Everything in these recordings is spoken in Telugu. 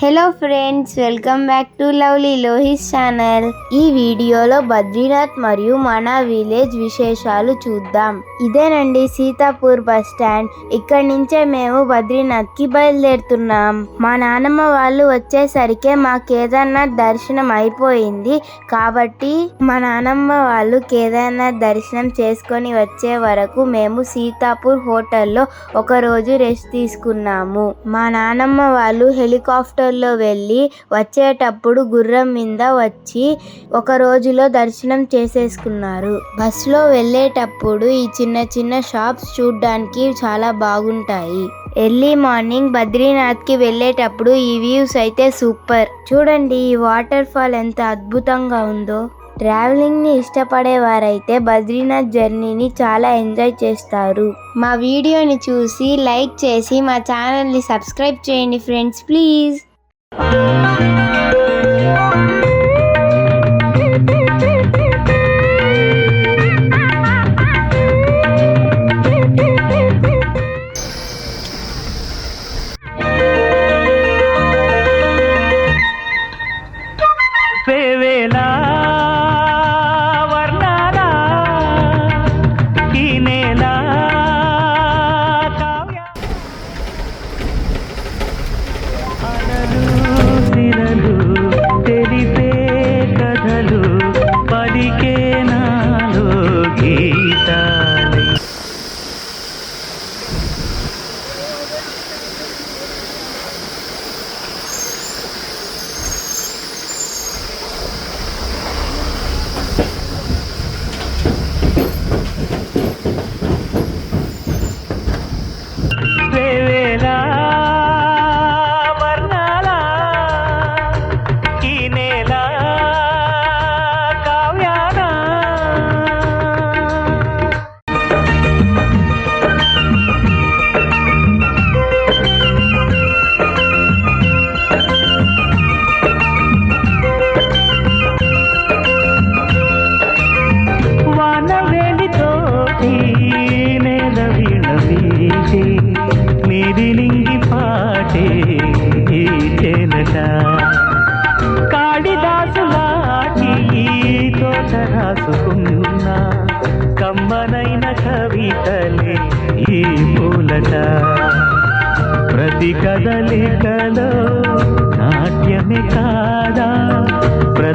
Hello friends welcome back to lovely Lohi's channel ఈ వీడియోలో బద్రీనాథ్ మరియు మన విలేజ్ విశేషాలు చూద్దాం. ఇదేనండి సీతాపూర్ బస్ స్టాండ్. ఇక్కడి నుంచే మేము బద్రీనాథ్కి బయలుదేరుతున్నాం. మా నాన్నమ్మ వాళ్ళు వచ్చేసరికే మా కేదార్నాథ్ దర్శనం అయిపోయింది. కాబట్టి మా నాన్నమ్మ వాళ్ళు కేదార్నాథ్ దర్శనం చేసుకొని వచ్చే వరకు మేము సీతాపూర్ హోటల్లో ఒక రోజు రెస్ట్ తీసుకున్నాము. మా నాన్నమ్మ వాళ్ళు ఆటోల్లో వెళ్ళి వచ్చేటప్పుడు గుర్రం మీద వచ్చి ఒక రోజులో దర్శనం చేసేసుకున్నారు. బస్సులో వెళ్ళేటప్పుడు ఈ చిన్న చిన్న షాప్స్ చూడ్డానికి చాలా బాగుంటాయి. ఎర్లీ మార్నింగ్ బద్రీనాథ్కి వెళ్ళేటప్పుడు ఈ వ్యూస్ అయితే సూపర్. చూడండి ఈ వాటర్ ఫాల్ ఎంత అద్భుతంగా ఉందో. ట్రావెలింగ్ని ఇష్టపడేవారైతే బద్రీనాథ్ జర్నీని చాలా ఎంజాయ్ చేస్తారు. మా వీడియోని చూసి లైక్ చేసి మా ఛానల్ని సబ్స్క్రైబ్ చేయండి ఫ్రెండ్స్ ప్లీజ్. Thank you.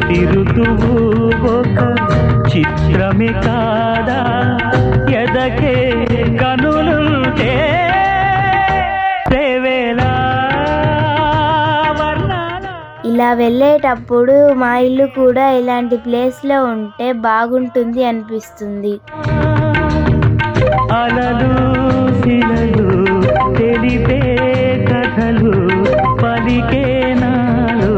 ప్రతి ఋతువు ఒక చిత్రమే కాదా? ఎదకే కనులుంటే ఇలా వెళ్ళేటప్పుడు మా ఇల్లు కూడా ఇలాంటి ప్లేస్లో ఉంటే బాగుంటుంది అనిపిస్తుంది. అలలు శిలలు తెలిపే కథలు పలికే నాలో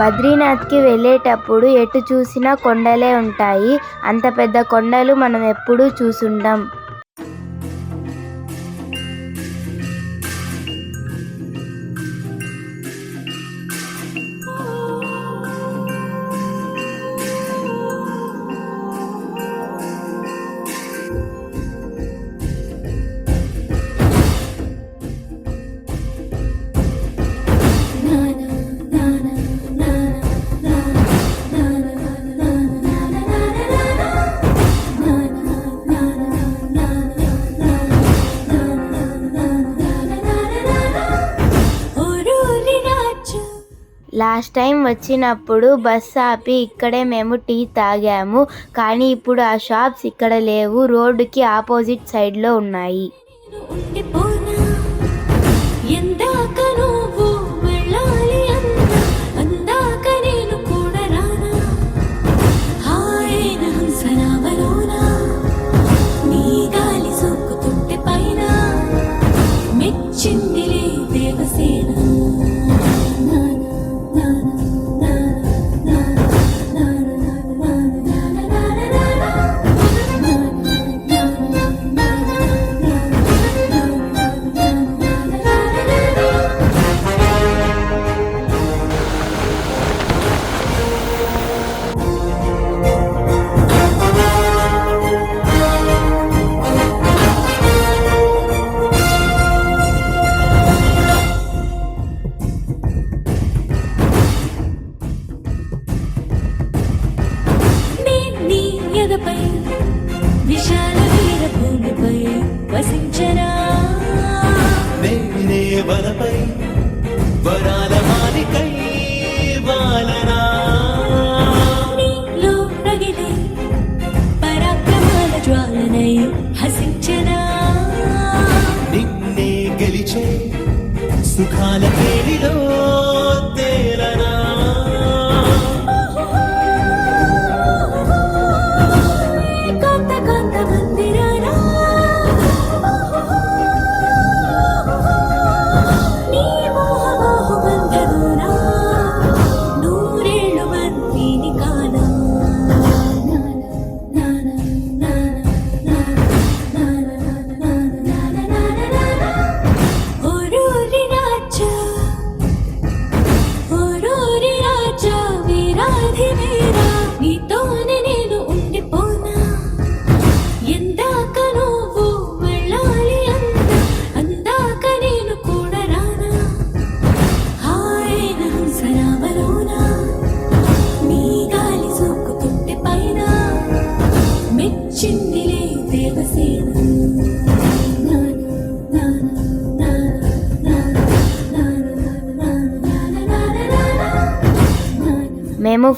బద్రీనాథ్కి వెళ్ళేటప్పుడు ఎటు చూసినా కొండలే ఉంటాయి. అంత పెద్ద కొండలు మనం ఎప్పుడూ చూసుండం. లాస్ట్ టైం వచ్చినప్పుడు బస్ ఆపి ఇక్కడే మేము టీ తాగాము. కానీ ఇప్పుడు ఆ షాప్స్ ఇక్కడ లేవు. రోడ్డుకి ఆపోజిట్ సైడ్లో ఉన్నాయి.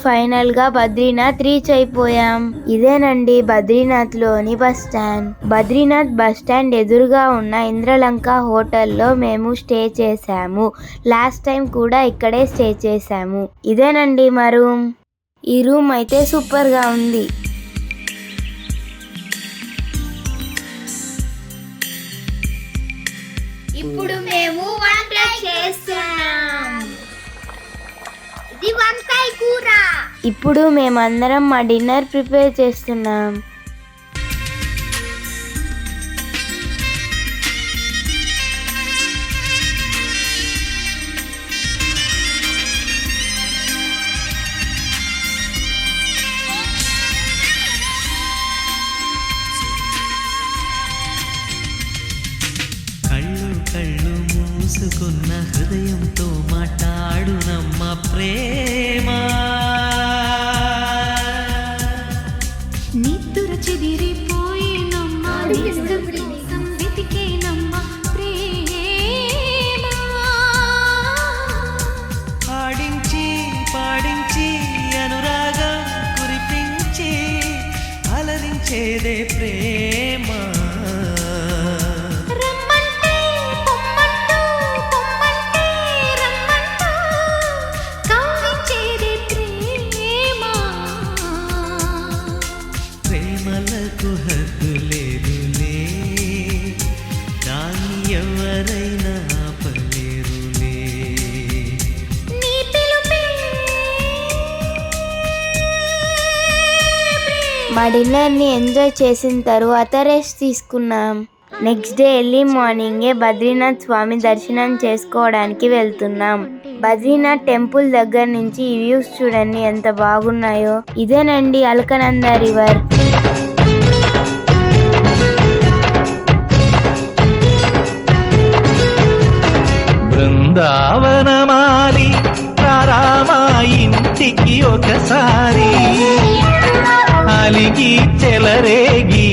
ఫైనల్గా బద్రీనాథ్ రీచ్ అయిపోయాం. ఇదేనండి బద్రీనాథ్లోని bus stand. Badrinath bus stand ఎదురుగా ఉన్న ఇంద్రలంక హోటల్లో మేము స్టే చేశాము. లాస్ట్ టైం కూడా ఇక్కడే స్టే చేశాము. ఇదేనండి మా రూమ్. ఈ రూమ్ అయితే సూపర్గా ఉంది. ఇప్పుడు మేము వంట చేస్తున్నాం. వంకాయ కూర. ఇప్పుడు మేమందరం మా డిన్నర్ ప్రిపేర్ చేస్తున్నాం. కళ్ళు కళ్ళు మూసుకున్న హృదయంతో మాట్లాడు నమ్మ ప్రేమ. నిద్దుర చెదిరిపోయేనమ్మ నేస్తం కోసం వెతికేనమ్మ ప్రేమ. ఆడించి పాడించి అనురాగం కురిపించి అలరించేదే మా డిన్నర్ని ఎంజాయ్ చేసిన తరువాత రెస్ట్ తీసుకున్నాం. నెక్స్ట్ డే ఎర్లీ మార్నింగే బద్రీనాథ్ స్వామి దర్శనం చేసుకోవడానికి వెళ్తున్నాం. బద్రీనాథ్ టెంపుల్ దగ్గర నుంచి ఈ వ్యూస్ చూడండి ఎంత బాగున్నాయో. ఇదేనండి అలకనంద రివర్. బృందావనమాలి రామా ఇంటికి ఒకసారి. నాలిగి చెలరేగి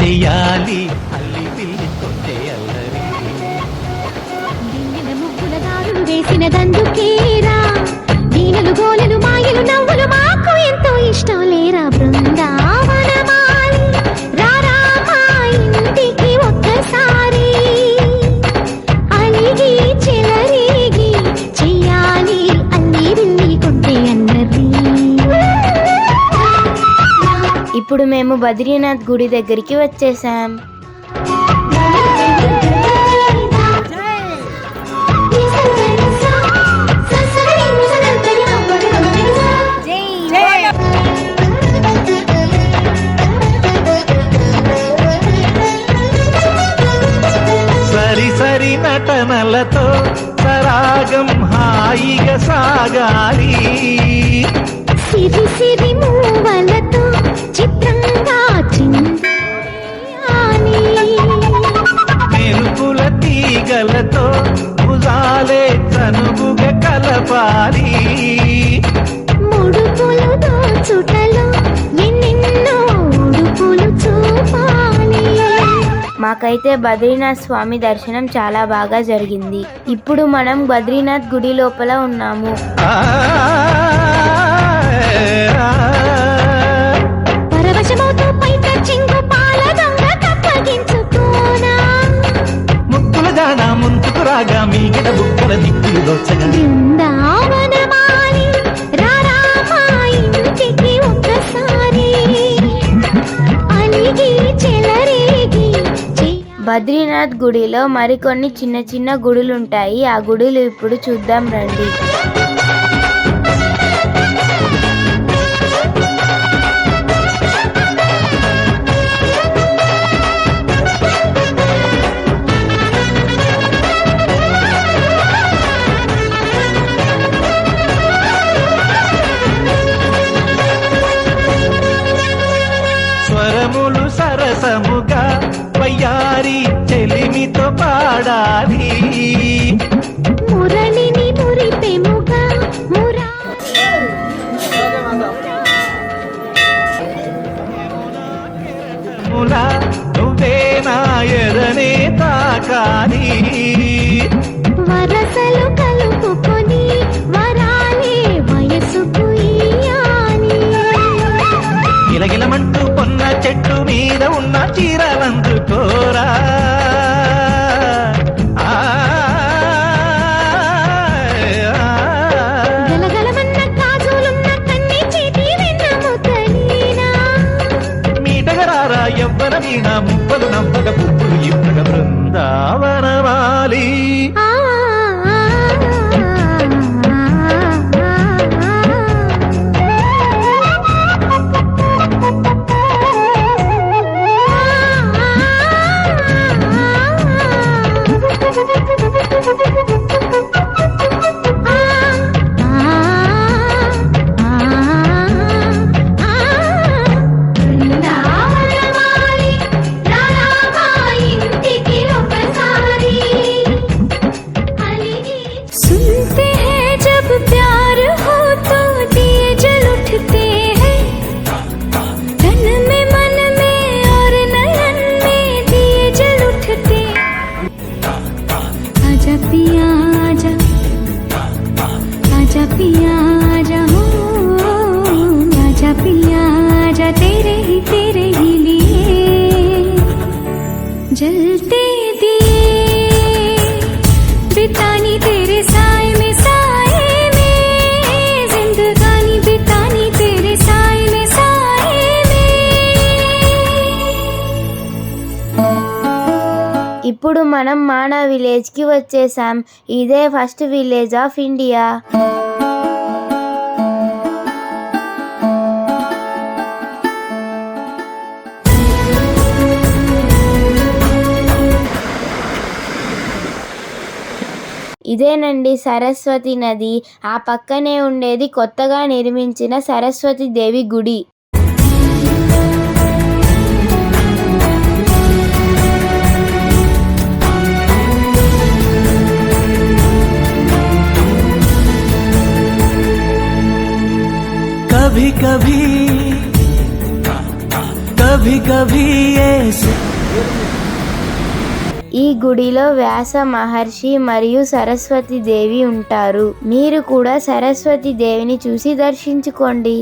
చెయ్యాలి అల్లి పిల్లి కొట్టే అల్లరి. వేసిన దందుకే ఇప్పుడు మేము బద్రీనాథ్ గుడి దగ్గరికి వచ్చేసాం. సరి సరి నటనలతో సరాగం హాయిగా సాగాలి. సిరి సిరి మూవలతో చిత్రంగా చిందాలి మెరుపుల తీగలతో భుజాలే కలపాలి. ముడుపులు దోచుటలో ఎన్నెన్నో ఉడుపులు చూపాలి. మాకైతే బద్రీనాథ్ స్వామి దర్శనం చాలా బాగా జరిగింది. ఇప్పుడు మనం బద్రీనాథ్ గుడి లోపల ఉన్నాము. ముందుకు రాగా మీగడ బుక్కల దిక్కులు దోచగా. మా బద్రీనాథ్ గుడిలో మరికొన్ని చిన్న చిన్న గుడులు ఉంటాయి ఆ గుడులు ఇప్పుడు చూద్దాం రండి. నీతో పాడాలి. మురళిని మురిపెముగా మురా నువ్వే నా ఎదనే తాకాలి. వరసలు కలుపుకొని వరాలే వయసుకు ఇలాగిలమంటూ పొన్న చెట్టు మీద ఉన్న చీ యవ్వన వీణ ముప్పలు నమ్మక పుప్పులు ఇవ్వగ బృందావనవాలి. ఇప్పుడు మనం మానా విలేజ్కి వచ్చేసాం ఇదే ఫస్ట్ విలేజ్ ఆఫ్ ఇండియా. ఇదేనండి సరస్వతి నది. ఆ పక్కనే ఉండేది కొత్తగా నిర్మించిన సరస్వతి దేవి గుడి. कभी कभी कभी कभी ऐसे ఈ గుడిలో వ్యాస మహర్షి మరియు సరస్వతి దేవి ఉంటారు మీరు కూడా సరస్వతి దేవిని చూసి దర్శించుకోండి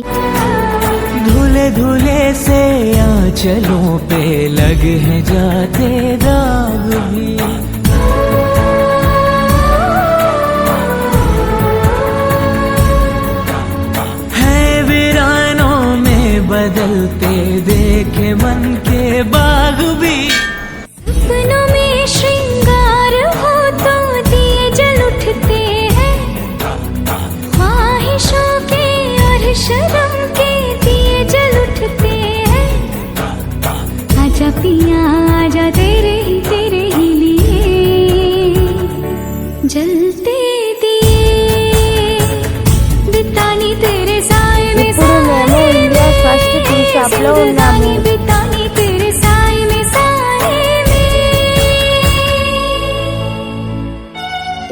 धुले धुले से आंचलों पे लगे हैं जाते दाग भी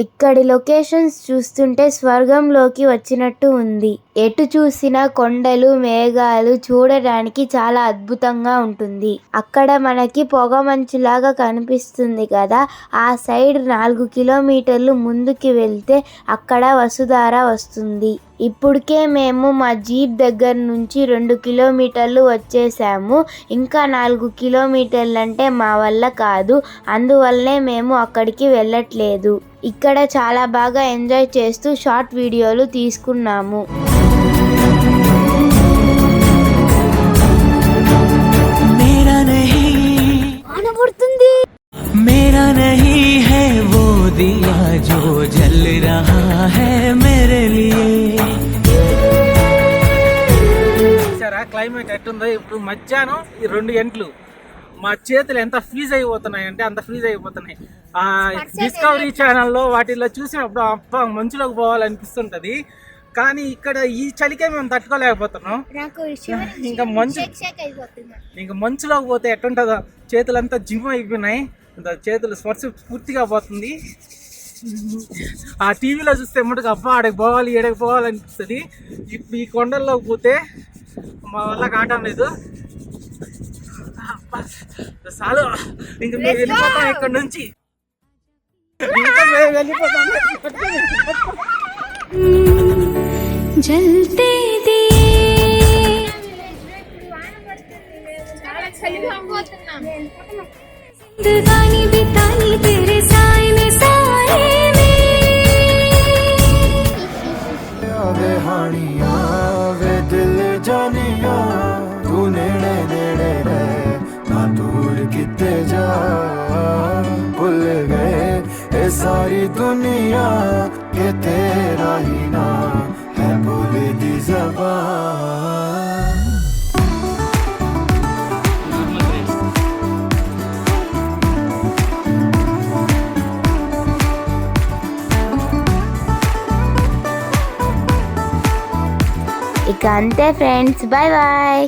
ఇక్కడి లొకేషన్స్ చూస్తుంటే స్వర్గంలోకి వచ్చినట్టు ఉంది. ఎటు చూసినా కొండలు మేఘాలు చూడడానికి చాలా అద్భుతంగా ఉంటుంది. అక్కడ మనకి పొగ మంచులాగా కనిపిస్తుంది కదా. ఆ సైడ్ నాలుగు కిలోమీటర్లు ముందుకి వెళ్తే అక్కడ వసుధార వస్తుంది. ఇప్పటికే మేము మా జీప్ దగ్గర నుంచి రెండు కిలోమీటర్లు వచ్చేసాము. ఇంకా నాలుగు కిలోమీటర్లు అంటే మా వల్ల కాదు. అందువల్లనే మేము అక్కడికి వెళ్ళట్లేదు. ఇక్కడ చాలా బాగా ఎంజాయ్ చేస్తూ షార్ట్ వీడియోలు తీసుకున్నాము. పుడుతుంది మేరా నహీ హై వో దియా జో జల్ రహా హై మేరే లియే క్లైమేట్ ఎట్టుందో ఇప్పుడు మధ్యాహ్నం ఈ రెండు గంటలు. మా చేతులు ఎంత ఫ్రీజ్ అయిపోతున్నాయి అంటే అంత ఫ్రీజ్ అయిపోతున్నాయి. ఆ డిస్కవరీ ఛానల్లో వాటిల్లో చూసినప్పుడు అప్ప మంచులోకి పోవాలనిపిస్తుంటుంది. కానీ ఇక్కడ ఈ చలికే మేము తట్టుకోలేకపోతున్నాం. ఇంకా మంచు ఇంకా మంచులోకి పోతే ఎట్టుంటుందో చేతులంతా జిమ్ అయిపోయినాయి అంత చేతులు స్పర్శ పూర్తిగా పోతుంది. ఆ టీవీలో చూస్తే మటుకు అబ్బా ఆడకి పోవాలి ఏడకి పోవాలి అనిపిస్తుంది. ఇప్పుడు ఈ కొండల్లోకి పోతే మా వల్ల కావటం లేదు. చాలు. ఇంక మేము వెళ్ళిపోతాం ఇక్కడ నుంచి. ఇంకా మేము వెళ్ళిపోతాం. जलते दिए बितानी तेरे साए में साए में आवे दिल जानिया तू नेड़े नेड़े ना दूर किते जा, भूल गए ए सारी दुनिया के तेरा ही ना నిజమా ఇక అంతే ఫ్రెండ్స్ బాయ్ బాయ్